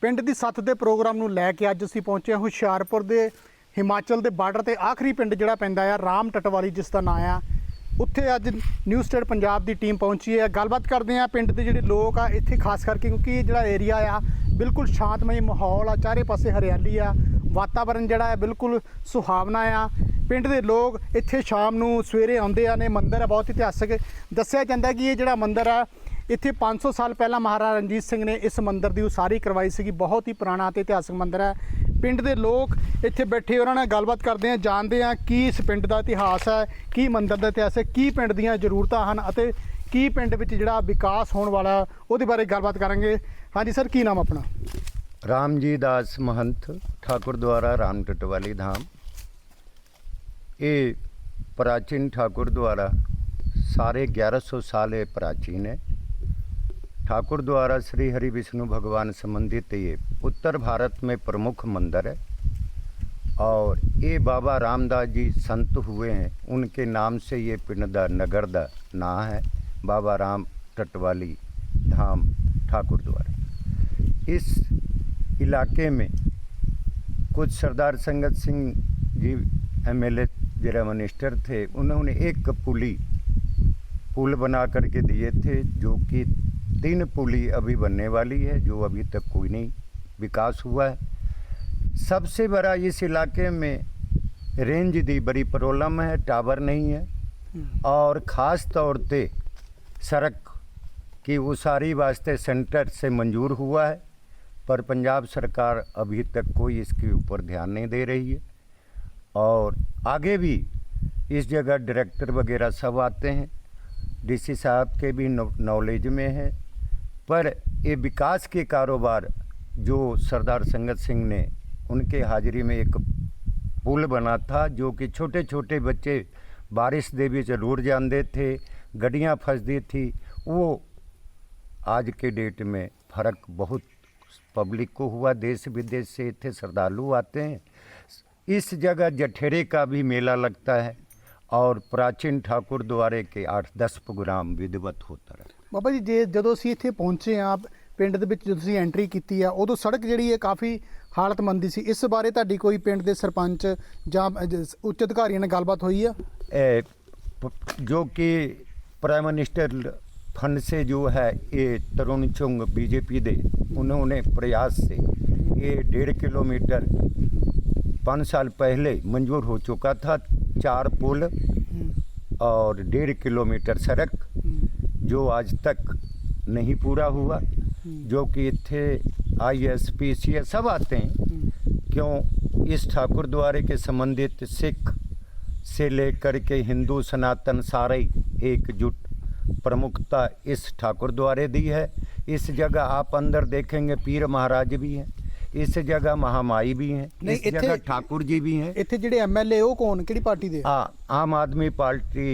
ਪਿੰਡ ਦੀ ਸੱਥ ਦੇ ਪ੍ਰੋਗਰਾਮ ਨੂੰ ਲੈ ਕੇ ਅੱਜ ਅਸੀਂ ਪਹੁੰਚੇ ਹਾਂ ਹੁਸ਼ਿਆਰਪੁਰ ਦੇ ਹਿਮਾਚਲ ਦੇ ਬਾਰਡਰ ਤੇ ਆਖਰੀ ਪਿੰਡ ਜਿਹੜਾ ਪੈਂਦਾ ਆ, ਰਾਮ ਟਟਵਾਲੀ, ਜਿਸ ਦਾ ਨਾਂ ਆ। ਉੱਥੇ ਅੱਜ ਨਿਊ ਸਟੇਟ ਪੰਜਾਬ ਦੀ ਟੀਮ ਪਹੁੰਚੀ ਹੈ। ਗੱਲਬਾਤ ਕਰਦੇ ਆ ਪਿੰਡ ਦੇ ਜਿਹੜੇ ਲੋਕ ਆ ਇੱਥੇ, ਖਾਸ ਕਰਕੇ ਕਿਉਂਕਿ ਇਹ ਜਿਹੜਾ ਏਰੀਆ ਆ, ਬਿਲਕੁਲ ਸ਼ਾਂਤਮਈ ਮਾਹੌਲ ਆ, ਚਾਰੇ ਪਾਸੇ ਹਰਿਆਲੀ ਆ ਵਾਤਾਵਰਣ ਜਿਹੜਾ ਹੈ ਬਿਲਕੁਲ ਸੁਹਾਵਣਾ ਆ। ਪਿੰਡ ਦੇ ਲੋਕ ਇੱਥੇ ਸ਼ਾਮ ਨੂੰ ਸਵੇਰੇ ਆਉਂਦੇ ਆ, ਨੇ ਮੰਦਿਰ ਹੈ ਬਹੁਤ ਇਤਿਹਾਸਕ ਦੱਸਿਆ ਜਾਂਦਾ ਕਿ ਇਹ ਜਿਹੜਾ ਮੰਦਿਰ ਆ ਇੱਥੇ 500 ਸਾਲ ਪਹਿਲਾਂ ਮਹਾਰਾਜਾ ਰਣਜੀਤ ਸਿੰਘ ਨੇ ਇਸ ਮੰਦਿਰ ਦੀ ਉਸਾਰੀ ਕਰਵਾਈ ਸੀਗੀ। ਬਹੁਤ ਹੀ ਪੁਰਾਣਾ ਅਤੇ ਇਤਿਹਾਸਕ ਮੰਦਿਰ ਹੈ। ਪਿੰਡ ਦੇ ਲੋਕ ਇੱਥੇ ਬੈਠੇ ਉਹਨਾਂ ਨਾਲ ਗੱਲਬਾਤ ਕਰਦੇ ਆ, ਜਾਣਦੇ ਆ ਕੀ ਇਸ ਪਿੰਡ ਦਾ ਇਤਿਹਾਸ ਹੈ, ਕੀ ਮੰਦਿਰ ਦਾ ਇਤਿਹਾਸ ਹੈ, ਕੀ ਪਿੰਡ ਦੀਆਂ ਜ਼ਰੂਰਤਾਂ ਹਨ ਅਤੇ ਕੀ ਪਿੰਡ ਵਿੱਚ ਜਿਹੜਾ ਵਿਕਾਸ ਹੋਣ ਵਾਲਾ ਉਹਦੇ ਬਾਰੇ ਗੱਲਬਾਤ ਕਰਾਂਗੇ। ਹਾਂਜੀ ਸਰ, ਕੀ ਨਾਮ ਆਪਣਾ? ਰਾਮਜੀ ਦਾਸ ਮਹੰਤ ਠਾਕੁਰ ਦੁਆਰਾ ਰਾਮ ਟਟਵਾਲੀ ਧਾਮ। ਇਹ ਪ੍ਰਾਚੀਨ ਠਾਕੁਰ ਦੁਆਰਾ ਸਾਰੇ 1100 ਸਾਲ ਇਹ ਪ੍ਰਾਚੀਨ ਹੈ। ठाकुर द्वारा श्री हरि विष्णु भगवान संबंधित ये उत्तर भारत में प्रमुख मंदिर है और ये बाबा रामदास जी संत हुए हैं। उनके नाम से ये पिंड दा नगर दा ना है। बाबा राम टटवाली धाम ठाकुर द्वारा। इस इलाके में कुछ सरदार संगत सिंह जी एमएलए जरा मिनिस्टर थे। उन्होंने एक पुली, पुल बना करके दिए थे जो कि तीन पुली अभी बनने वाली है जो अभी तक कोई नहीं विकास हुआ है। सबसे बड़ा इस इलाके में रेंज दी बड़ी प्रॉब्लम है टावर नहीं है। और ख़ास तौर पे सड़क की उसारी वास्ते सेंटर से मंजूर हुआ है पर पंजाब सरकार अभी तक कोई इसके ऊपर ध्यान नहीं दे रही है। और आगे भी इस जगह डायरेक्टर वगैरह सब आते हैं डीसी साहब के भी नॉलेज में है। पर ये विकास के कारोबार जो सरदार संगत सिंह ने उनके हाजिरी में एक पुल बना था, जो कि छोटे छोटे बच्चे बारिश के बीच ज़रूर जाते थे, गड्डियाँ फंसती थी, वो आज के डेट में फ़र्क बहुत पब्लिक को हुआ देश विदेश से इतने श्रद्धालु आते हैं। इस जगह जठेरे का भी मेला लगता है, और प्राचीन ठाकुर द्वारे के आठ, दस प्रोग्राम विधिवत होता रहता है। ਬਾਬਾ ਜੀ ਜੇ ਜਦੋਂ ਅਸੀਂ ਇੱਥੇ ਪਹੁੰਚੇ ਆ ਪਿੰਡ ਦੇ ਵਿੱਚ ਜਦੋਂ ਤੁਸੀਂ ਐਂਟਰੀ ਕੀਤੀ ਆ ਉਦੋਂ ਸੜਕ ਜਿਹੜੀ ਹੈ ਕਾਫੀ ਹਾਲਤਮੰਦੀ ਸੀ ਇਸ ਬਾਰੇ ਤੁਹਾਡੀ ਕੋਈ ਪਿੰਡ ਦੇ ਸਰਪੰਚ ਜਾਂ ਅਹ, ਉੱਚ ਅਧਿਕਾਰੀਆਂ ਨਾਲ ਗੱਲਬਾਤ ਹੋਈ ਆ ए, प- जो कि प्राइम मिनिस्टर फंड से जो है ये तरुण चुंग बीजेपी दे उन्होंने प्रयास से ये डेढ़ किलोमीटर पाँच साल पहले मंजूर हो चुका था चार पुल और डेढ़ किलोमीटर सड़क जो आज तक नहीं पूरा हुआ जो कि इतने I S P C S सब आते हैं क्यों इस ठाकुर द्वारे के संबंधित सिख से लेकर के हिंदू सनातन सारे एकजुट प्रमुखता इस ठाकुर द्वारे दी है इस जगह आप अंदर देखेंगे पीर महाराज भी हैं इस जगह महामाई भी हैं नहीं, इस जगह इत्थे- ठाकुर जी भी हैं ਇੱਥੇ ਜਿਹੜੇ ਐਮਐਲਏ ਉਹ ਕੌਣ ਕਿਹੜੀ ਪਾਰਟੀ ਦੇ आ, आम आदमी पार्टी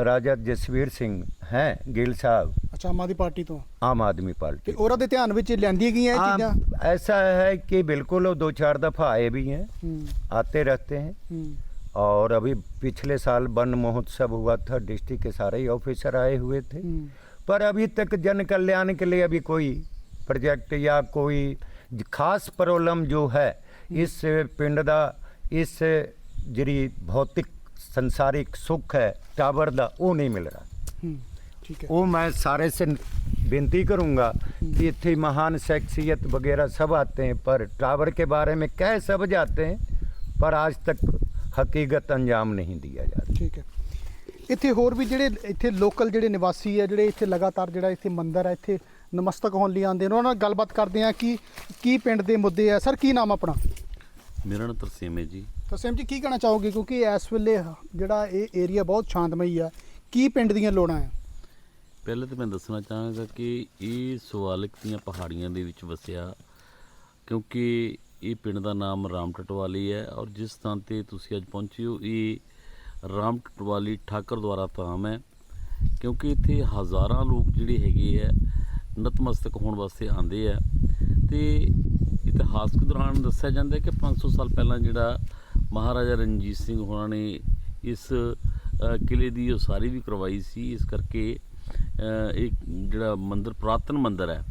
राजा जसवीर सिंह हैं गिल साहब ਅੱਛਾ ਆਮ ਆਦਮੀ ਪਾਰਟੀ ਤੋਂ आम आदमी ਤੇ पार्टी ਉਹਨਾਂ ਦੇ ਧਿਆਨ ਵਿੱਚ ਲਿਆਂਦੀਆਂ ਗਈਆਂ ਇਹ आम- ਚੀਜ਼ਾਂ ऐसा है कि बिल्कुल वो दो चार दफ़ा आए भी हैं ਹੂੰ आते रहते हैं ਹੂੰ और अभी पिछले साल वन महोत्सव हुआ था डिस्ट्रिक्ट के सारे ही ऑफिसर आए हुए थे ਹੂੰ पर अभी तक जन कल्याण के लिए अभी कोई प्रोजेक्ट या कोई ज- खास प्रॉब्लम जो है इस पिंड ਦਾ ਇਸ ਜਿਹੜੀ ਭੌਤਿਕ ਸੰਸਾਰਿਕ ਸੁੱਖ ਹੈ ਟਾਵਰ ਦਾ ਉਹ ਨਹੀਂ ਮਿਲ ਰਿਹਾ ਹੂੰ ਠੀਕ ਹੈ वो मैं सारे से बेनती करूंगा कि इतनी महान शख्सियत वगैरह सब आते हैं पर टावर के बारे में कह सब जाते हैं पर आज तक हकीकत अंजाम नहीं दिया जा रहा ਠੀਕ ਹੈ ਇੱਥੇ ਹੋਰ ਵੀ ਜਿਹੜੇ ਇੱਥੇ ਲੋਕਲ ਜਿਹੜੇ ਨਿਵਾਸੀ ਆ ਜਿਹੜੇ ਇੱਥੇ ਲਗਾਤਾਰ ਜਿਹੜਾ ਇੱਥੇ ਮੰਦਿਰ ਆ ਇੱਥੇ ਨਮਸਤਕ ਹੋਣ ਲਈ ਆਉਂਦੇ ਨੇ ਉਹਨਾਂ ਨਾਲ ਗੱਲਬਾਤ ਕਰਦੇ ਆ ਕਿ ਕੀ ਪਿੰਡ ਦੇ ਮੁੱਦੇ ਆ ਸਰ ਕੀ ਨਾਮ ਆਪਣਾ ਮੇਰਾ ਨਾਮ ਤਰਸੇਮ ਹੈ ਜੀ ਤਾਂ ਸੈਮ ਜੀ ਕੀ ਕਹਿਣਾ ਚਾਹੋਗੇ ਕਿਉਂਕਿ ਇਸ ਵੇਲੇ ਜਿਹੜਾ ਇਹ ਏਰੀਆ ਬਹੁਤ ਸ਼ਾਂਤਮਈ ਆ ਕੀ ਪਿੰਡ ਦੀਆਂ ਲੋੜਾਂ ਆ ਪਹਿਲੇ ਤਾਂ ਮੈਂ ਦੱਸਣਾ ਚਾਹਾਂਗਾ ਕਿ ਇਹ ਸਵਾਲਕ ਦੀਆਂ ਪਹਾੜੀਆਂ ਦੇ ਵਿੱਚ ਵਸਿਆ ਕਿਉਂਕਿ ਇਹ ਪਿੰਡ ਦਾ ਨਾਮ ਰਾਮ ਟਟਵਾਲੀ ਹੈ ਔਰ ਜਿਸ ਸਥਾਨ ਤੇ ਤੁਸੀਂ ਅੱਜ ਪਹੁੰਚੇ ਹੋ ਇਹ ਰਾਮ ਟਟਵਾਲੀ ਠਾਕਰ ਦੁਆਰਾ ਧਾਮ ਹੈ ਕਿਉਂਕਿ ਇੱਥੇ ਹਜ਼ਾਰਾਂ ਲੋਕ ਜਿਹੜੇ ਹੈਗੇ ਆ ਨਤਮਸਤਕ ਹੋਣ ਵਾਸਤੇ ਆਉਂਦੇ ਆ। ਤੇ ਇਤਿਹਾਸਕ ਦੌਰਾਨ ਦੱਸਿਆ ਜਾਂਦਾ ਹੈ ਕਿ 500 ਸਾਲ ਪਹਿਲਾਂ ਜਿਹੜਾ ਮਹਾਰਾਜਾ ਰਣਜੀਤ ਸਿੰਘ ਹੋਣਾ ਨੇ ਇਸ ਅ, ਕਿਲੇ ਦੀ ਉਸਾਰੀ ਵੀ ਕਰਵਾਈ ਸੀ ਇਸ ਕਰਕੇ ਇਹ ਜਿਹੜਾ ਮੰਦਿਰ, ਪੁਰਾਤਨ ਮੰਦਿਰ ਹੈ।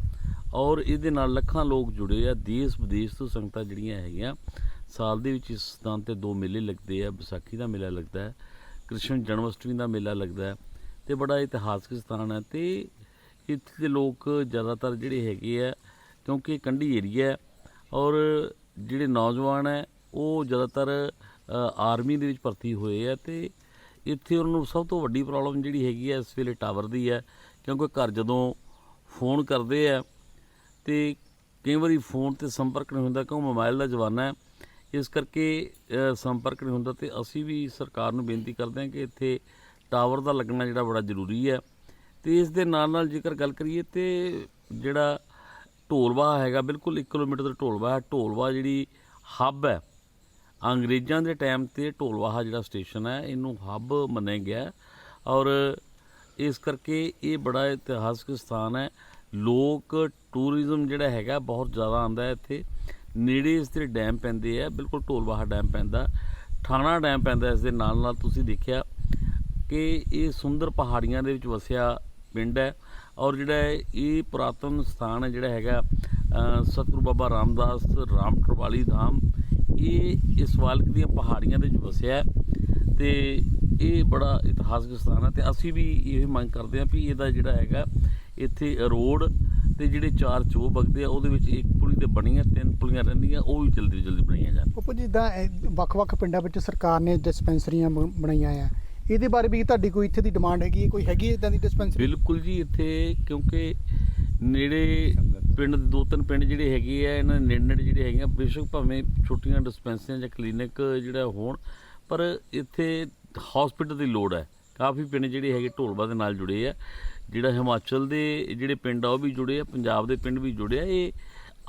ਔਰ ਇਹਦੇ ਨਾਲ ਲੱਖਾਂ ਲੋਕ ਜੁੜੇ ਆ। ਦੇਸ਼ ਵਿਦੇਸ਼ ਤੋਂ ਸੰਗਤਾਂ ਜਿਹੜੀਆਂ ਹੈਗੀਆਂ, ਸਾਲ ਦੇ ਵਿੱਚ ਇਸ ਸਥਾਨ ਤੇ ਦੋ ਮੇਲੇ ਲੱਗਦੇ ਆ। ਵਿਸਾਖੀ ਦਾ ਮੇਲਾ ਲੱਗਦਾ ਹੈ, ਕ੍ਰਿਸ਼ਨ ਜਨਮ ਅਸ਼ਟਮੀ ਦਾ ਮੇਲਾ ਲੱਗਦਾ ਹੈ ਤੇ ਬੜਾ ਇਤਿਹਾਸਕ ਸਥਾਨ ਹੈ। ਤੇ ਇੱਥੇ ਦੇ ਲੋਕ ਜ਼ਿਆਦਾਤਰ ਜਿਹੜੇ ਹੈਗੇ ਆ, ਕਿਉਂਕਿ ਕੰਢੀ ਏਰੀਆ ਹੈ ਔਰ ਜਿਹੜੇ ਨੌਜਵਾਨ ਹੈ, ਉਹ ਜ਼ਿਆਦਾਤਰ ਆਰਮੀ ਦੇ ਵਿੱਚ ਭਰਤੀ ਹੋਏ ਆ ਤੇ ਇੱਥੇ ਉਹਨਾਂ ਨੂੰ ਸਭ ਤੋਂ ਵੱਡੀ ਪ੍ਰੋਬਲਮ ਜਿਹੜੀ ਹੈਗੀ ਹੈ ਇਸ ਵੇਲੇ ਟਾਵਰ ਦੀ ਹੈ, ਕਿਉਂਕਿ ਘਰ ਜਦੋਂ ਫੋਨ ਕਰਦੇ ਆ ਤੇ ਕਈ ਵਾਰੀ ਫੋਨ ਤੇ ਸੰਪਰਕ ਨਹੀਂ ਹੁੰਦਾ ਕਿਉਂ ਮੋਬਾਈਲ ਦਾ ਜ਼ਮਾਨਾ ਹੈ। ਇਸ ਕਰਕੇ ਸੰਪਰਕ ਨਹੀਂ ਹੁੰਦਾ ਤੇ ਅਸੀਂ ਵੀ ਸਰਕਾਰ ਨੂੰ ਬੇਨਤੀ ਕਰਦੇ ਹਾਂ ਕਿ ਇੱਥੇ ਟਾਵਰ ਦਾ ਲੱਗਣਾ ਜਿਹੜਾ ਬੜਾ ਜ਼ਰੂਰੀ ਹੈ। ਤੇ ਇਸ ਦੇ ਨਾਲ ਨਾਲ ਜੇਕਰ ਗੱਲ ਕਰੀਏ ਤੇ ਜਿਹੜਾ ਢੋਲਵਾ ਹੈਗਾ, ਬਿਲਕੁਲ 1 ਕਿਲੋਮੀਟਰ ਦਾ ਢੋਲਵਾ ਹੈ ਢੋਲਵਾ ਜਿਹੜੀ ਹੱਬ ਹੈ ਅੰਗਰੇਜ਼ਾਂ ਦੇ ਟਾਈਮ ਤੇ ਢੋਲਵਾਹਾ ਜਿਹੜਾ ਸਟੇਸ਼ਨ ਹੈ, ਇਹਨੂੰ ਹੱਬ ਮੰਨਿਆ ਗਿਆ ਔਰ ਇਸ ਕਰਕੇ ਇਹ ਬੜਾ ਇਤਿਹਾਸਕ ਸਥਾਨ ਹੈ। ਲੋਕ ਟੂਰਿਜ਼ਮ ਜਿਹੜਾ ਹੈਗਾ ਬਹੁਤ ਜ਼ਿਆਦਾ ਆਉਂਦਾ ਇੱਥੇ। ਨੇੜੇ ਇਸ ਦੇ ਡੈਮ ਪੈਂਦੇ ਆ, ਬਿਲਕੁਲ ਢੋਲਵਾਹਾ ਡੈਮ ਪੈਂਦਾ। ਠਾਣਾ ਡੈਮ ਪੈਂਦਾ ਇਸ ਦੇ ਨਾਲ ਨਾਲ ਤੁਸੀਂ ਦੇਖਿਆ ਕਿ ਇਹ ਸੁੰਦਰ ਪਹਾੜੀਆਂ ਦੇ ਵਿੱਚ ਵਸਿਆ ਪਿੰਡ ਹੈ। ਔਰ ਜਿਹੜਾ ਹੈ, ਇਹ ਪੁਰਾਤਨ ਸਥਾਨ ਹੈ ਜਿਹੜਾ ਹੈਗਾ ਸਤਿਗੁਰੂ ਬਾਬਾ ਰਾਮਦਾਸ ਰਾਮ ਟਰਵਾਲੀ ਧਾਮ, ਇਹ ਇਸ ਵਾਲਕ ਦੀਆਂ ਪਹਾੜੀਆਂ ਦੇ ਵਿੱਚ ਵਸਿਆ ਹੈ ਤੇ ਇਹ ਬੜਾ ਇਤਿਹਾਸਕ ਸਥਾਨ ਹੈ ਤੇ ਅਸੀਂ ਵੀ ਇਹ ਮੰਗ ਕਰਦੇ ਹਾਂ ਵੀ ਇਹਦਾ ਜਿਹੜਾ ਹੈਗਾ, ਇੱਥੇ ਰੋਡ ਤੇ ਜਿਹੜੇ ਚਾਰ ਚੋ ਬਗਦੇ ਆ, ਉਹਦੇ ਵਿੱਚ ਇੱਕ ਪੁਲੀ ਤੇ ਬਣੀਆਂ, ਤਿੰਨ ਪੁਲੀਆਂ ਰਹਿੰਦੀਆਂ, ਉਹ ਵੀ ਜਲਦੀ ਜਲਦੀ ਬਣਾਈਆਂ ਜਾਣ। ਪੱਪੂ ਜਿੱਦਾਂ ਇਹ ਵੱਖ-ਵੱਖ ਪਿੰਡਾਂ ਵਿੱਚ ਸਰਕਾਰ ਨੇ ਡਿਸਪੈਂਸਰੀਆਂ ਬ- ਬਣਾਈਆਂ ਆ ਇਹਦੇ ਬਾਰੇ ਵੀ ਤੁਹਾਡੀ ਕੋਈ ਇੱਥੇ ਦੀ ਡਿਮਾਂਡ ਹੈਗੀ ਹੈ? ਕੋਈ ਹੈਗੀ ਇਦਾਂ ਦੀ ਡਿਸਪੈਂਸਰੀ ਬਿਲਕੁਲ ਜੀ, ਇੱਥੇ ਕਿਉਂਕਿ ਨੇੜੇ ਪਿੰਡ ਦੋ ਤਿੰਨ ਪਿੰਡ ਜਿਹੜੇ ਹੈਗੇ ਆ, ਇਹਨਾਂ ਦੇ ਨੇੜੇ ਨੇੜੇ ਜਿਹੜੇ ਹੈਗੇ ਆ, ਬੇਸ਼ੱਕ ਭਾਵੇਂ ਛੋਟੀਆਂ ਡਿਸਪੈਂਸਰੀਆਂ ਜਾਂ ਕਲੀਨਿਕ ਜਿਹੜਾ ਹੋਣ, ਪਰ ਇੱਥੇ ਹਸਪੀਟਲ ਦੀ ਲੋੜ ਹੈ। ਕਾਫੀ ਪਿੰਡ ਜਿਹੜੇ ਹੈਗੇ ਢੋਲਵਾ ਦੇ ਨਾਲ ਜੁੜੇ ਆ, ਜਿਹੜਾ ਹਿਮਾਚਲ ਦੇ ਜਿਹੜੇ ਪਿੰਡ ਆ, ਉਹ ਵੀ ਜੁੜੇ ਆ, ਪੰਜਾਬ ਦੇ ਪਿੰਡ ਵੀ ਜੁੜੇ ਆ। ਇਹ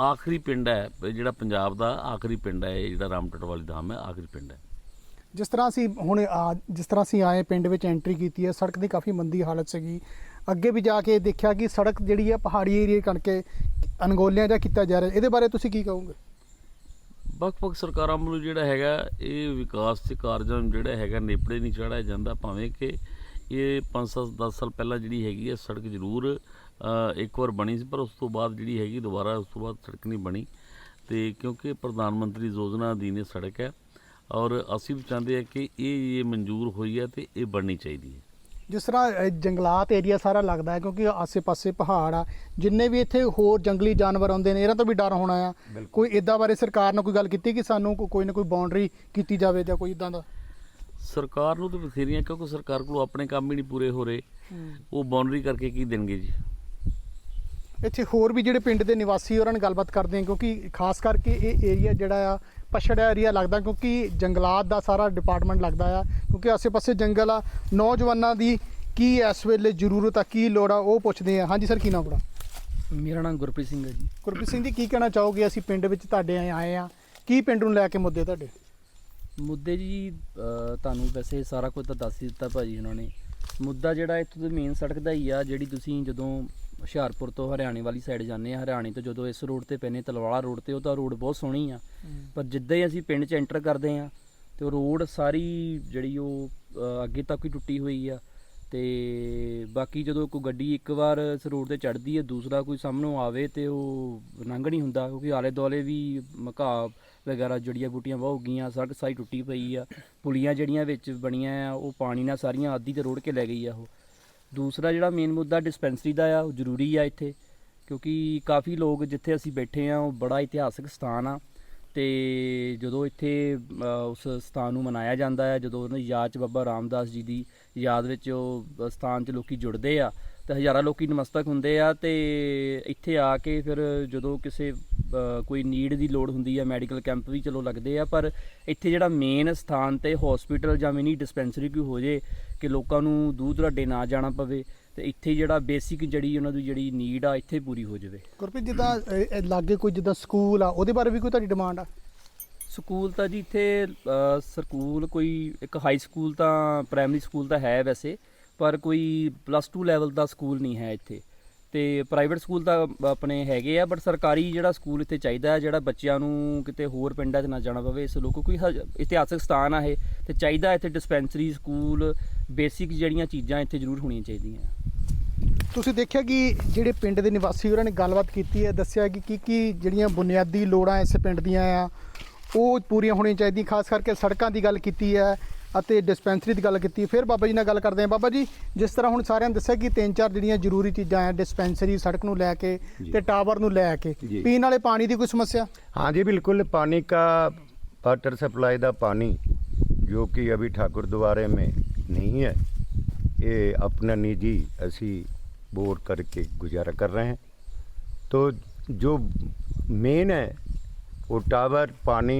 ਆਖਰੀ ਪਿੰਡ ਹੈ, ਜਿਹੜਾ ਪੰਜਾਬ ਦਾ ਆਖਰੀ ਪਿੰਡ ਹੈ, ਇਹ ਜਿਹੜਾ ਰਾਮਟਟ ਵਾਲੀ ਧਾਮ ਹੈ, ਆਖਰੀ ਪਿੰਡ ਹੈ। ਜਿਸ ਤਰ੍ਹਾਂ ਅਸੀਂ ਹੁਣ ਆ- ਜਿਸ ਤਰ੍ਹਾਂ ਅਸੀਂ ਆਏ ਪਿੰਡ ਵਿੱਚ ਐਂਟਰੀ ਕੀਤੀ ਹੈ, ਸੜਕ ਦੀ ਕਾਫੀ ਮੰਦੀ ਹਾਲਤ ਸੀਗੀ। ਅੱਗੇ ਵੀ ਜਾ ਕੇ ਦੇਖਿਆ ਕਿ ਸੜਕ ਜਿਹੜੀ ਹੈ, ਪਹਾੜੀ ਏਰੀਏ ਕਣਕੇ ਅਨਗੋਲਿਆਂ ਜਾਂ ਕੀਤਾ ਜਾ ਰਿਹਾ। ਇਹਦੇ ਬਾਰੇ ਤੁਸੀਂ ਕੀ ਕਹੋਗੇ? ਵੱਖ-ਵੱਖ ਸਰਕਾਰਾਂ ਵੱਲੋਂ ਜਿਹੜਾ ਹੈਗਾ, ਇਹ ਵਿਕਾਸ ਦੇ ਕਾਰਜਾਂ ਨੂੰ ਜਿਹੜਾ ਹੈਗਾ, ਨੇਪੜੇ ਨਹੀਂ ਚੜਾਇਆ ਜਾਂਦਾ। ਭਾਵੇਂ ਕਿ ਇਹ 5-7 10 ਸਾਲ ਪਹਿਲਾਂ ਜਿਹੜੀ ਹੈਗੀ ਹੈ, ਸੜਕ ਜ਼ਰੂਰ ਇੱਕ ਵਾਰ ਬਣੀ ਸੀ, ਪਰ ਉਸ ਤੋਂ ਬਾਅਦ ਜਿਹੜੀ ਹੈਗੀ, ਦੁਬਾਰਾ ਉਸ ਤੋਂ ਬਾਅਦ ਸੜਕ ਨਹੀਂ ਬਣੀ। ਤੇ ਕਿਉਂਕਿ ਪ੍ਰਧਾਨ ਮੰਤਰੀ ਯੋਜਨਾ ਅਧੀਨ ਇਹ ਸੜਕ ਹੈ ਔਰ ਅਸੀਂ ਵੀ ਚਾਹੁੰਦੇ ਹਾਂ ਕਿ ਇਹ ਇਹ ਮਨਜ਼ੂਰ ਹੋਈ ਹੈ ਤੇ ਇਹ ਬਣਨੀ ਚਾਹੀਦੀ ਹੈ। ਜਿਸ ਤਰ੍ਹਾਂ ਜੰਗਲਾਤ ਏਰੀਆ ਸਾਰਾ ਲੱਗਦਾ ਹੈ ਕਿਉਂਕਿ ਆਸੇ-ਪਾਸੇ ਪਹਾੜ ਆ। ਜਿੰਨੇ ਵੀ ਇੱਥੇ ਹੋਰ ਜੰਗਲੀ ਜਾਨਵਰ ਆਉਂਦੇ ਨੇ ਇਹਨਾਂ ਤੋਂ ਵੀ ਡਰ ਹੋਣਾ ਆ। ਕੋਈ ਇਦਾਂ ਬਾਰੇ ਸਰਕਾਰ ਨਾਲ ਕੋਈ ਗੱਲ ਕੀਤੀ ਕਿ ਸਾਨੂੰ ਕੋ- ਕੋਈ ਨਾ ਕੋਈ ਬਾਉਂਡਰੀ ਕੀਤੀ ਜਾਵੇ ਜਾਂ ਕੋਈ ਇਦਾਂ ਦਾ? ਸਰਕਾਰ ਨੂੰ ਤਾਂ ਬਥੇਰੀਆਂ ਕਿਉਂਕਿ ਸਰਕਾਰ ਕੋਲ ਆਪਣੇ ਕੰਮ ਹੀ ਨਹੀਂ ਪੂਰੇ ਹੋ ਰਹੇ। ਉਹ ਬਾਉਂਡਰੀ ਕਰਕੇ ਕੀ ਦੇਣਗੇ ਜੀ? ਇੱਥੇ ਹੋਰ ਵੀ ਜਿਹੜੇ ਪਿੰਡ ਦੇ ਨਿਵਾਸੀ ਉਹਨਾਂ ਨਾਲ ਗੱਲਬਾਤ ਕਰਦੇ ਆ ਕਿਉਂਕਿ ਖਾਸ ਕਰਕੇ ਇਹ ਏਰੀਆ ਜਿਹੜਾ ਆ ਪਛੜਿਆ ਏਰੀਆ ਲੱਗਦਾ ਕਿਉਂਕਿ ਜੰਗਲਾਤ ਦਾ ਸਾਰਾ ਡਿਪਾਰਟਮੈਂਟ ਲੱਗਦਾ ਆ। ਕਿਉਂਕਿ ਆਸੇ-ਪਾਸੇ ਜੰਗਲ ਆ। ਨੌਜਵਾਨਾਂ ਦੀ ਕੀ ਇਸ ਵੇਲੇ ਜ਼ਰੂਰਤ ਆ ਕੀ ਲੋੜ ਆ ਉਹ ਪੁੱਛਦੇ ਆ। ਹਾਂਜੀ ਸਰ ਕੀ ਨਾਮ ਬੜਾ ਮੇਰਾ ਨਾਮ ਗੁਰਪ੍ਰੀਤ ਸਿੰਘ ਹੈ ਜੀ। ਗੁਰਪ੍ਰੀਤ ਸਿੰਘ ਜੀ ਕੀ ਕਹਿਣਾ ਚਾਹੋਗੇ? ਅਸੀਂ ਪਿੰਡ ਵਿੱਚ ਤੁਹਾਡੇ ਆਏ- ਆ। ਕੀ ਪਿੰਡ ਨੂੰ ਲੈ ਕੇ ਮੁੱਦੇ ਤੁਹਾਡੇ? ਮੁੱਦੇ ਜੀ ਤੁਹਾਨੂੰ ਵੈਸੇ ਸਾਰਾ ਕੁਝ ਤਾਂ ਦੱਸ ਹੀ ਦਿੱਤਾ ਭਾਜੀ ਉਹਨਾਂ ਨੇ। ਮੁੱਦਾ ਜਿਹੜਾ ਇੱਥੋਂ ਦੀ ਮੇਨ ਸੜਕ ਦਾ ਹੀ ਆ ਜਿਹੜੀ ਤੁਸੀਂ ਜਦੋਂ ਹੁਸ਼ਿਆਰਪੁਰ ਤੋਂ ਹਰਿਆਣੇ ਵਾਲੀ ਸਾਈਡ ਜਾਂਦੇ ਆ ਹਰਿਆਣੇ ਤੋਂ ਜਦੋਂ ਇਸ ਰੋਡ ਤੇ ਪੈਨੇ ਤਲਵਾੜਾ ਰੋਡ ਤੇ ਉਹ ਤਾਂ ਰੋਡ ਬਹੁਤ ਸੋਹਣੀ ਆ। ਪਰ ਜਿੱਦਾਂ ਹੀ ਅਸੀਂ ਪਿੰਡ 'ਚ ਐਂਟਰ ਕਰਦੇ ਆ ਤੇ ਉਹ ਰੋਡ ਸਾਰੀ ਜਿਹੜੀ ਉਹ ਅੱਗੇ ਤੱਕ ਹੀ ਟੁੱਟੀ ਹੋਈ ਆ। ਤੇ ਬਾਕੀ ਜਦੋਂ ਕੋਈ ਗੱਡੀ ਇੱਕ ਵਾਰ ਇਸ ਰੋਡ ਤੇ ਚੜਦੀ ਹੈ ਦੂਸਰਾ ਕੋਈ ਸਾਹਮਣੋਂ ਆਵੇ ਤੇ ਉਹ ਲੰਘ ਨਹੀਂ ਹੁੰਦਾ ਕਿਉਂਕਿ ਆਲੇ ਦੁਆਲੇ ਵੀ ਮਕਾ ਵਗੈਰਾ ਜੜੀਆਂ ਬੂਟੀਆਂ ਬਹੁਤ ਗਈਆਂ ਸੜਕ ਸਾਰੀ ਟੁੱਟੀ ਪਈ ਆ। ਪੁਲੀਆਂ ਜਿਹੜੀਆਂ ਵਿੱਚ ਬਣੀਆਂ ਆ ਉਹ ਪਾਣੀ ਨਾਲ ਸਾਰੀਆਂ ਆਦੀ ਤੇ ਰੋੜ ਕੇ ਲੈ ਗਈ ਆ ਉਹ। ਦੂਸਰਾ ਜਿਹੜਾ ਮੇਨ ਮੁੱਦਾ ਡਿਸਪੈਂਸਰੀ ਦਾ ਆ, ਉਹ ਜ਼ਰੂਰੀ ਆ ਇੱਥੇ, ਕਿਉਂਕਿ ਕਾਫੀ ਲੋਕ ਜਿੱਥੇ ਅਸੀਂ ਬੈਠੇ ਆ, ਉਹ ਬੜਾ ਇਤਿਹਾਸਕ ਸਥਾਨ ਆ ਤੇ ਜਦੋਂ ਇੱਥੇ ਉਸ ਸਥਾਨ ਨੂੰ ਮਨਾਇਆ ਜਾਂਦਾ ਹੈ ਜਦੋਂ ਉਹਨਾਂ ਦੀ ਯਾਦ 'ਚ ਬਾਬਾ ਰਾਮਦਾਸ ਜੀ ਦੀ ਯਾਦ ਵਿੱਚ ਉਹ ਸਥਾਨ 'ਚ ਲੋਕੀ ਜੁੜਦੇ ਆ, ਤੇ ਹਜ਼ਾਰਾਂ ਲੋਕੀ ਨਮਸਤਕ ਹੁੰਦੇ ਆ ਤੇ ਇੱਥੇ ਆ ਕੇ ਫਿਰ ਜਦੋਂ ਕਿਸੇ ਕੋਈ ਨੀਡ ਦੀ ਲੋੜ ਹੁੰਦੀ ਆ ਮੈਡੀਕਲ ਕੈਂਪ ਵੀ ਚਲੋ ਲੱਗਦੇ ਆ, ਪਰ ਇੱਥੇ ਜਿਹੜਾ ਮੇਨ ਸਥਾਨ ਤੇ ਹਸਪੀਟਲ ਜਾਂ ਮਿਨੀ ਡਿਸਪੈਂਸਰੀ ਕੋਈ ਹੋ ਜੇ ਕਿ ਲੋਕਾਂ ਨੂੰ ਦੂਰ ਦੁਰਾਡੇ ਨਾ ਜਾਣਾ ਪਵੇ ਤੇ ਇੱਥੇ ਜਿਹੜਾ ਬੇਸਿਕ ਜਿਹੜੀ ਉਹਨਾਂ ਦੀ ਜਿਹੜੀ ਨੀਡ ਆ ਇੱਥੇ ਪੂਰੀ ਹੋ ਜਾਵੇ। ਗੁਰਪ੍ਰੀਤ ਜਿੱਦਾਂ ਇਹ ਲਾਗੇ ਕੋਈ ਜਿੱਦਾਂ ਸਕੂਲ ਆ ਉਹਦੇ ਬਾਰੇ ਵੀ ਕੋਈ ਤੁਹਾਡੀ ਡਿਮਾਂਡ ਆ? ਸਕੂਲ ਤਾਂ ਜੀ ਇੱਥੇ ਅ, ਸਕੂਲ ਕੋਈ ਇੱਕ ਹਾਈ ਸਕੂਲ ਤਾਂ ਪ੍ਰਾਇਮਰੀ ਸਕੂਲ ਤਾਂ ਹੈ ਵੈਸੇ ਪਰ ਕੋਈ ਪਲੱਸ 2 ਲੈਵਲ ਦਾ ਸਕੂਲ ਨਹੀਂ ਹੈ ਇੱਥੇ। ਤੇ ਪ੍ਰਾਈਵੇਟ ਸਕੂਲ ਤਾਂ ਆਪਣੇ ਹੈਗੇ ਆ ਬਟ ਸਰਕਾਰੀ ਜਿਹੜਾ ਸਕੂਲ ਇੱਥੇ ਚਾਹੀਦਾ ਹੈ, ਜਿਹੜਾ ਬੱਚਿਆਂ ਨੂੰ ਕਿਤੇ ਹੋਰ ਪਿੰਡਾਂ 'ਚ ਨਾ ਜਾਣਾ ਪਵੇ, ਇਸ ਲੋਕੋ ਕੋਈ ਹਜ- ਇਤਿਹਾਸਕ ਸਥਾਨ ਆ ਇਹ, ਤੇ ਚਾਹੀਦਾ ਇੱਥੇ ਡਿਸਪੈਂਸਰੀ ਸਕੂਲ ਬੇਸਿਕ ਜਿਹੜੀਆਂ ਚੀਜ਼ਾਂ ਇੱਥੇ ਜ਼ਰੂਰ ਹੋਣੀਆਂ ਚਾਹੀਦੀਆਂ। ਤੁਸੀਂ ਦੇਖਿਆ ਕਿ ਜਿਹੜੇ ਪਿੰਡ ਦੇ ਨਿਵਾਸੀ ਉਹਨਾਂ ਨੇ ਗੱਲਬਾਤ ਕੀਤੀ ਹੈ, ਦੱਸਿਆ ਕਿ ਕੀ ਕੀ ਜਿਹੜੀਆਂ ਬੁਨਿਆਦੀ ਲੋੜਾਂ ਇਸ ਪਿੰਡ ਦੀਆਂ ਆ, ਉਹ ਪੂਰੀਆਂ ਹੋਣੀਆਂ ਚਾਹੀਦੀਆਂ, ਖਾਸ ਕਰਕੇ ਸੜਕਾਂ ਦੀ ਗੱਲ ਕੀਤੀ ਹੈ ਅਤੇ ਡਿਸਪੈਂਸਰੀ ਦੀ ਗੱਲ ਕੀਤੀ ਫਿਰ ਬਾਬਾ ਜੀ ਨਾਲ ਗੱਲ ਕਰਦੇ ਹਾਂ ਬਾਬਾ ਜੀ ਜਿਸ ਤਰ੍ਹਾਂ ਹੁਣ ਸਾਰਿਆਂ ਨੇ ਦੱਸਿਆ ਕਿ ਤਿੰਨ ਚਾਰ ਜਿਹੜੀਆਂ ਜ਼ਰੂਰੀ ਚੀਜ਼ਾਂ ਆ ਡਿਸਪੈਂਸਰੀ ਸੜਕ ਨੂੰ ਲੈ ਕੇ ਤੇ ਟਾਵਰ ਨੂੰ ਲੈ ਕੇ ਜੀ। ਪੀਣ ਵਾਲੇ ਪਾਣੀ ਦੀ ਕੋਈ ਸਮੱਸਿਆ हाँ जी बिल्कुल पानी का वाटर सप्लाई का पानी जो कि अभी ठाकुर द्वारे में नहीं है ये अपना निजी असी बोर करके गुजारा कर रहे हैं तो जो मेन है वो टावर पानी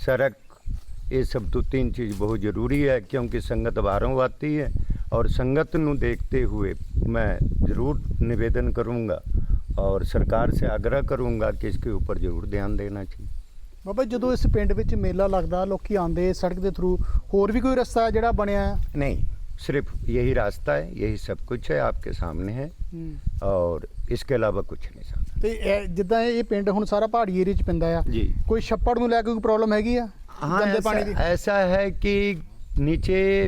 सड़क ये सब तो तीन चीज़ बहुत ज़रूरी है क्योंकि संगत बाहरों आती है और संगत ਨੂੰ देखते हुए मैं ज़रूर निवेदन करूँगा और सरकार से आग्रह करूँगा कि इसके ऊपर ज़रूर ध्यान देना चाहिए ਬਾਬਾ ਜੀ, ਜਦੋਂ ਇਸ ਪਿੰਡ ਵਿੱਚ ਮੇਲਾ ਲੱਗਦਾ ਲੋਕੀ ਆਉਂਦੇ ਸੜਕ ਦੇ ਥਰੂ ਹੋਰ ਵੀ ਕੋਈ ਰਸਤਾ ਜਿਹੜਾ ਬਣਿਆ ਹੈ नहीं सिर्फ यही रास्ता है यही सब कुछ है आपके सामने है और इसके अलावा कुछ नहीं सामने ਤੇ ਇਹ ਜਿੱਦਾਂ ਇਹ ਪਿੰਡ ਹੁਣ ਸਾਰਾ ਪਹਾੜੀ ਏਰੀਆ 'ਚ ਪੈਂਦਾ ਆ ਜੀ ਕੋਈ ਛੱਪੜ ਨੂੰ ਲੈ ਕੇ ਕੋਈ ਪ੍ਰੋਬਲਮ ਹੈਗੀ ਆ हाँ ऐसा, ऐसा है कि नीचे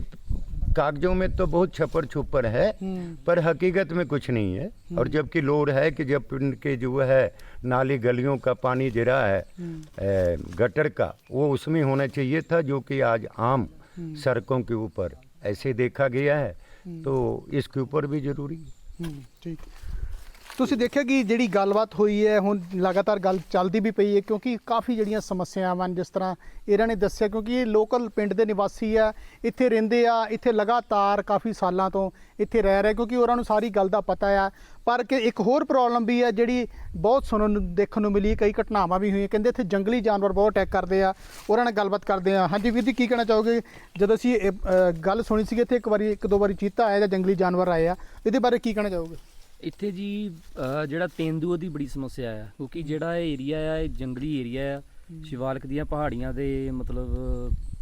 कागजों में तो बहुत छप्पर छुपर है पर हकीकत में कुछ नहीं है। और जबकि लोड है कि जब के जो है नाली गलियों का पानी जरा है गटर का वो उसमें होना चाहिए था जो कि आज आम सड़कों के ऊपर ऐसे देखा गया है। तो इसके ऊपर भी ज़रूरी है। ठीक। ਤੁਸੀਂ ਦੇਖਿਆ ਕਿ ਜਿਹੜੀ ਗੱਲਬਾਤ ਹੋਈ ਹੈ ਹੁਣ ਲਗਾਤਾਰ ਗੱਲ ਚੱਲਦੀ ਵੀ ਪਈ ਹੈ ਕਿਉਂਕਿ ਕਾਫੀ ਜਿਹੜੀਆਂ ਸਮੱਸਿਆਵਾਂ ਜਿਸ ਤਰ੍ਹਾਂ ਇਹਨਾਂ ਨੇ ਦੱਸਿਆ ਕਿਉਂਕਿ ਇਹ ਲੋਕਲ ਪਿੰਡ ਦੇ ਨਿਵਾਸੀ ਆ ਇੱਥੇ ਰਹਿੰਦੇ ਆ ਇੱਥੇ ਲਗਾਤਾਰ ਕਾਫੀ ਸਾਲਾਂ ਤੋਂ ਇੱਥੇ ਰਹਿ ਰਹੇ ਕਿਉਂਕਿ ਉਹਨਾਂ ਨੂੰ ਸਾਰੀ ਗੱਲ ਦਾ ਪਤਾ ਆ। ਪਰ ਕਿ ਇੱਕ ਹੋਰ ਪ੍ਰੋਬਲਮ ਵੀ ਹੈ ਜਿਹੜੀ ਬਹੁਤ ਸੁਣਨ ਨੂੰ ਦੇਖਣ ਨੂੰ ਮਿਲੀ ਕਈ ਘਟਨਾਵਾਂ ਵੀ ਹੋਈਆਂ ਕਹਿੰਦੇ ਇੱਥੇ ਜੰਗਲੀ ਜਾਨਵਰ ਬਹੁਤ ਅਟੈਕ ਕਰਦੇ ਆ। ਉਹਨਾਂ ਨਾਲ ਗੱਲਬਾਤ ਕਰਦੇ ਆ। ਹਾਂਜੀ ਵੀਰ ਜੀ ਕੀ ਕਹਿਣਾ ਚਾਹੋਗੇ? ਜਦੋਂ ਅਸੀਂ ਇਹ, ਗੱਲ ਸੁਣੀ ਸੀ ਇੱਥੇ ਇੱਕ ਵਾਰੀ ਇੱਕ ਦੋ ਵਾਰੀ ਚੀਤਾ ਆਇਆ ਜਾਂ ਜੰਗਲੀ ਜਾਨਵਰ ਆਏ ਆ ਇਹਦੇ ਬਾਰੇ ਕੀ ਕਹਿਣਾ ਚਾਹੋਗੇ? ਇੱਥੇ ਜੀ ਅਹ ਜਿਹੜਾ ਤੇਂਦੂਏ ਦੀ ਬੜੀ ਸਮੱਸਿਆ ਆ ਕਿਉਂਕਿ ਜਿਹੜਾ ਇਹ ਏਰੀਆ ਆ ਇਹ ਜੰਗਲੀ ਏਰੀਆ ਆ ਸ਼ਿਵਾਲਿਕ ਦੀਆਂ ਪਹਾੜੀਆਂ ਦੇ ਮਤਲਬ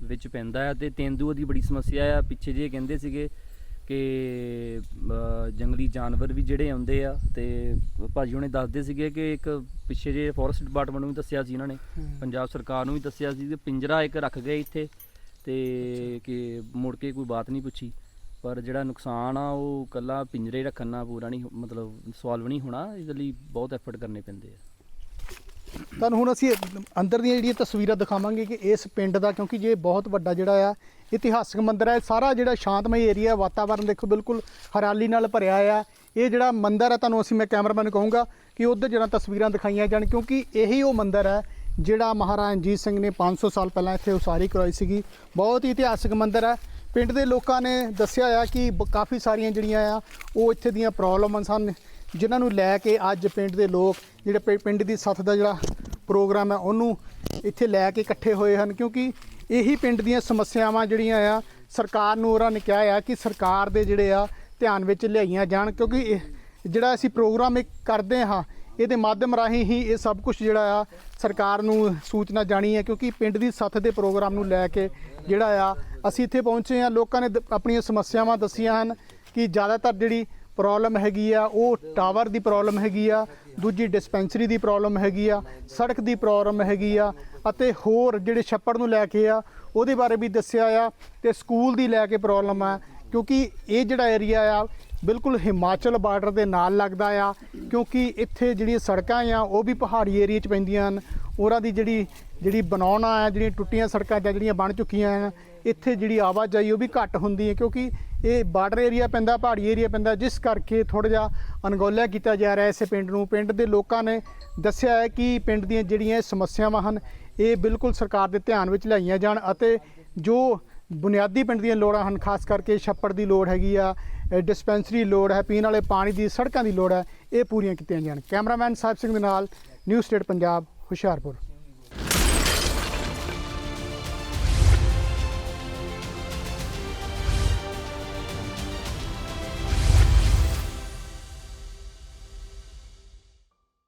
ਵਿੱਚ ਪੈਂਦਾ ਆ ਤੇ ਤੇਂਦੂਏ ਦੀ ਬੜੀ ਸਮੱਸਿਆ ਆ। ਪਿੱਛੇ ਜੇ ਕਹਿੰਦੇ ਸੀਗੇ ਕਿ ਅਹ ਜੰਗਲੀ ਜਾਨਵਰ ਵੀ ਜਿਹੜੇ ਆਉਂਦੇ ਆ ਤੇ ਭਾਜੀ ਹੁਣੇ ਦੱਸਦੇ ਸੀਗੇ ਕਿ ਇੱਕ ਪਿੱਛੇ ਜੇ ਫੋਰੈਸਟ ਡਿਪਾਰਟਮੈਂਟ ਨੂੰ ਵੀ ਦੱਸਿਆ ਸੀ ਇਹਨਾਂ ਨੇ ਪੰਜਾਬ ਸਰਕਾਰ ਨੂੰ ਵੀ ਦੱਸਿਆ ਸੀ ਕਿ ਪਿੰਜਰਾ ਇੱਕ ਰੱਖ ਗਏ ਇੱਥੇ ਤੇ ਕਿ ਮੁੜ ਕੇ ਕੋਈ ਬਾਤ ਨਹੀਂ ਪੁੱਛੀ। ਪਰ ਜਿਹੜਾ ਨੁਕਸਾਨ ਆ, ਉਹ ਕੱਲਾ ਪਿੰਜਰੇ ਰੱਖਣ ਨਾਲ ਪੂਰਾ ਨਹੀਂ, ਮਤਲਬ ਸੋਲਵ ਨਹੀਂ ਹੋਣਾ, ਇਹਦੇ ਲਈ ਬਹੁਤ ਐਫਰਟ ਕਰਨੇ ਪੈਂਦੇ ਆ। ਤੁਹਾਨੂੰ ਹੁਣ ਅਸੀਂ ਅੰਦਰ ਦੀਆਂ ਜਿਹੜੀਆਂ ਤਸਵੀਰਾਂ ਦਿਖਾਵਾਂਗੇ ਕਿ ਇਸ ਪਿੰਡ ਦਾ, ਕਿਉਂਕਿ ਜੇ ਬਹੁਤ ਵੱਡਾ ਜਿਹੜਾ ਆ, ਇਤਿਹਾਸਕ ਮੰਦਿਰ ਹੈ ਸਾਰਾ ਜਿਹੜਾ ਸ਼ਾਂਤਮਈ ਏਰੀਆ ਵਾਤਾਵਰਨ ਦੇਖੋ, ਬਿਲਕੁਲ ਹਰਿਆਲੀ ਨਾਲ ਭਰਿਆ ਆ। ਇਹ ਜਿਹੜਾ ਮੰਦਿਰ ਹੈ ਤੁਹਾਨੂੰ ਅਸੀਂ, ਮੈਂ ਕੈਮਰਾਮੈਨ ਕਹੂੰਗਾ ਕਿ ਉਧਰ ਜਿਹੜਾ ਤਸਵੀਰਾਂ ਦਿਖਾਈਆਂ ਜਾਣ, ਕਿਉਂਕਿ ਇਹੀ ਉਹ ਮੰਦਿਰ ਹੈ ਜਿਹੜਾ ਮਹਾਰਾਜਾ ਰਣਜੀਤ ਸਿੰਘ ਨੇ 500 ਸਾਲ ਪਹਿਲਾਂ ਇੱਥੇ ਉਸਾਰੀ ਕਰਵਾਈ ਸੀਗੀ। ਬਹੁਤ ਹੀ ਇਤਿਹਾਸਕ ਮੰਦਿਰ ਹੈ ਪਿੰਡ ਦੇ ਲੋਕਾਂ ਨੇ ਦੱਸਿਆ ਆ ਕਿ ਬ- ਕਾਫੀ ਸਾਰੀਆਂ ਜਿਹੜੀਆਂ ਆ, ਉਹ ਇੱਥੇ ਦੀਆਂ ਪ੍ਰੋਬਲਮਸ ਸਨ ਜਿਨ੍ਹਾਂ ਨੂੰ ਲੈ ਕੇ ਅੱਜ ਪਿੰਡ ਦੇ ਲੋਕ, ਜਿਹੜੇ ਪਿ- ਪਿੰਡ ਦੀ ਸੱਥ ਦਾ ਜਿਹੜਾ ਪ੍ਰੋਗਰਾਮ ਹੈ ਉਹਨੂੰ ਇੱਥੇ ਲੈ ਕੇ ਇਕੱਠੇ ਹੋਏ ਹਨ, ਕਿਉਂਕਿ ਇਹੀ ਪਿੰਡ ਦੀਆਂ ਸਮੱਸਿਆਵਾਂ ਜਿਹੜੀਆਂ ਆ, ਸਰਕਾਰ ਨੂੰ ਉਹਨਾਂ ਨੇ ਕਿਹਾ ਆ ਕਿ ਸਰਕਾਰ ਦੇ ਜਿਹੜੇ ਆ, ਧਿਆਨ ਵਿੱਚ ਲਿਆਈਆਂ ਜਾਣ, ਕਿਉਂਕਿ ਇਹ ਜਿਹੜਾ ਅਸੀਂ ਪ੍ਰੋਗਰਾਮ ਇੱਕ ਕਰਦੇ ਹਾਂ, ਇਹਦੇ ਮਾਧਿਅਮ ਰਾਹੀਂ ਹੀ ਇਹ ਸਭ ਕੁਝ ਜਿਹੜਾ ਆ, ਸਰਕਾਰ ਨੂੰ ਸੂਚਨਾ ਜਾਣੀ ਹੈ, ਕਿਉਂਕਿ ਪਿੰਡ ਦੀ ਸੱਥ ਦੇ ਪ੍ਰੋਗਰਾਮ ਨੂੰ ਲੈ ਕੇ ਜਿਹੜਾ ਆ, ਅਸੀਂ ਇੱਥੇ ਪਹੁੰਚੇ ਹਾਂ। ਲੋਕਾਂ ਨੇ ਦ- ਆਪਣੀਆਂ ਸਮੱਸਿਆਵਾਂ ਦੱਸੀਆਂ ਹਨ ਕਿ ਜ਼ਿਆਦਾਤਰ ਜਿਹੜੀ ਪ੍ਰੋਬਲਮ ਹੈਗੀ ਆ, ਉਹ ਟਾਵਰ ਦੀ ਪ੍ਰੋਬਲਮ ਹੈਗੀ ਆ, ਦੂਜੀ ਡਿਸਪੈਂਸਰੀ ਦੀ ਪ੍ਰੋਬਲਮ ਹੈਗੀ ਆ, ਸੜਕ ਦੀ ਪ੍ਰੋਬਲਮ ਹੈਗੀ ਆ ਅਤੇ ਹੋਰ ਜਿਹੜੇ ਛੱਪੜ ਨੂੰ ਲੈ ਕੇ ਆ, ਉਹਦੇ ਬਾਰੇ ਵੀ ਦੱਸਿਆ ਆ ਤੇ ਸਕੂਲ ਦੀ ਲੈ ਕੇ ਪ੍ਰੋਬਲਮ ਆ। ਕਿਉਂਕਿ ਇਹ ਜਿਹੜਾ ਏਰੀਆ ਆ, ਬਿਲਕੁਲ ਹਿਮਾਚਲ ਬਾਰਡਰ ਦੇ ਨਾਲ ਲੱਗਦਾ ਆ, ਕਿਉਂਕਿ ਇੱਥੇ ਜਿਹੜੀਆਂ ਸੜਕਾਂ ਆ, ਉਹ ਵੀ ਪਹਾੜੀ ਏਰੀਆ 'ਚ ਪੈਂਦੀਆਂ ਹਨ। ਉਹਨਾਂ ਦੀ ਜਿਹੜੀ ਜਿਹੜੀ ਬਣਾਉਣਾ ਹੈ, ਜਿਹੜੀਆਂ ਟੁੱਟੀਆਂ ਸੜਕਾਂ ਜਾਂ ਜਿਹੜੀਆਂ ਬਣ ਚੁੱਕੀਆਂ ਹਨ, ਇੱਥੇ ਜਿਹੜੀ ਆਵਾਜਾਈ ਉਹ ਵੀ ਘੱਟ ਹੁੰਦੀ ਹੈ, ਕਿਉਂਕਿ ਇਹ ਬਾਰਡਰ ਏਰੀਆ ਪੈਂਦਾ, ਪਹਾੜੀ ਏਰੀਆ ਪੈਂਦਾ, ਜਿਸ ਕਰਕੇ ਥੋੜਾ ਜਿਹਾ ਅਣਗੌਲਿਆ ਕੀਤਾ ਜਾ ਰਿਹਾ ਇਸ ਪਿੰਡ ਨੂੰ। ਪਿੰਡ ਦੇ ਲੋਕਾਂ ਨੇ ਦੱਸਿਆ ਹੈ ਕਿ ਪਿੰਡ ਦੀਆਂ ਜਿਹੜੀਆਂ ਇਹ ਸਮੱਸਿਆਵਾਂ ਹਨ, ਇਹ ਬਿਲਕੁਲ ਸਰਕਾਰ ਦੇ ਧਿਆਨ ਵਿੱਚ ਲਿਆਈਆਂ ਜਾਣ ਅਤੇ ਜੋ ਬੁਨਿਆਦੀ ਪਿੰਡ ਦੀਆਂ ਲੋੜਾਂ ਹਨ, ਖਾਸ ਕਰਕੇ ਛੱਪੜ ਦੀ ਲੋੜ ਹੈਗੀ ਆ ਡਿਸਪੈਂਸਰੀ ਲੋੜ ਹੈ, ਪੀਣ ਵਾਲੇ ਪਾਣੀ ਦੀ, ਸੜਕਾਂ ਦੀ ਲੋੜ ਹੈ, ਇਹ ਪੂਰੀਆਂ ਕੀਤੀਆਂ ਜਾਣ। ਕੈਮਰਾਮੈਨ ਸਾਹਿਬ ਸਿੰਘ ਦੇ ਨਾਲ, ਨਿਊਜ਼ ਸਟੇਟ ਪੰਜਾਬ। ਹੁਸ਼ਿਆਰਪੁਰ।